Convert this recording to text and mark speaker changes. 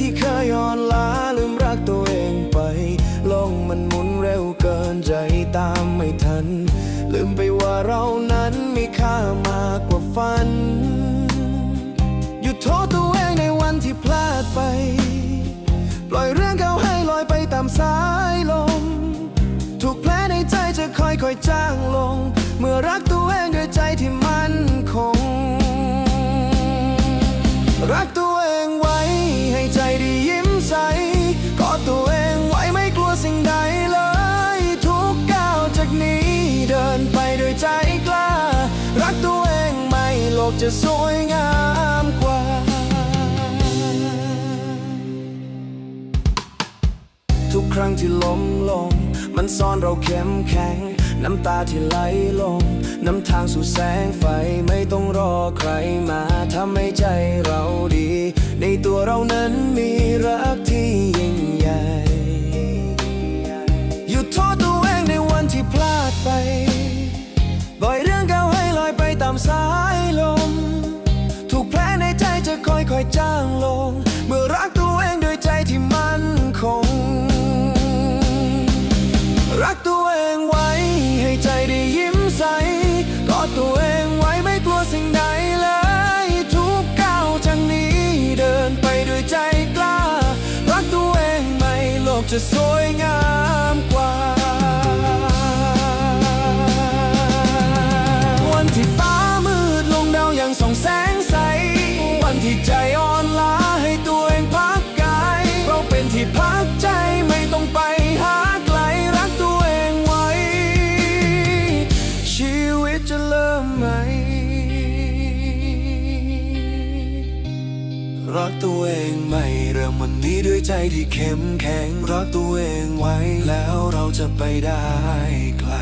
Speaker 1: ที่เคยอ่อนล้าลืมรักตัวเองไปโลกมันหมุนเร็วเกินใจตามไม่ทัน ลืมไปว่าเรานั้นมีค่ามากกว่าฝัน หยุดโทษตัวเองในวันที่พลาดไป ปล่อยเรื่องเก่าให้ลอยไปตามสายลม ถูกแผลในใจจะค่อยๆจางลง เมื่อรักตัวเองด้วยใจที่มั่นคง รักตัว จะสวยงามกว่า ทุกครั้งที่ล้มลง มันซ่อนเราเข้มแข็ง น้ำตาที่ไหลลง น้ำทางสู่แสงไฟไม่ต้องรอใครมาทำให้ใจเราดี ในตัวเรานั้นมีรัก ค่อยจางลง เมื่อรักตัวเองด้วยใจที่มั่นคง รักตัวเองไว้ให้ใจได้ยิ้มใสกอดตัวเองไว้ไม่กลัวสิ่งใดเลย ทุกก้าวจากนี้เดินไปด้วยใจกล้า รักตัวเองไม่โลกจะสวยงามกว่า เริ่มใหม่รักตัวเองไม่เริ่มวันนี้ด้วยใจที่เข้มแข็งรักตัวเองไว้แล้วเราจะไปได้ไกล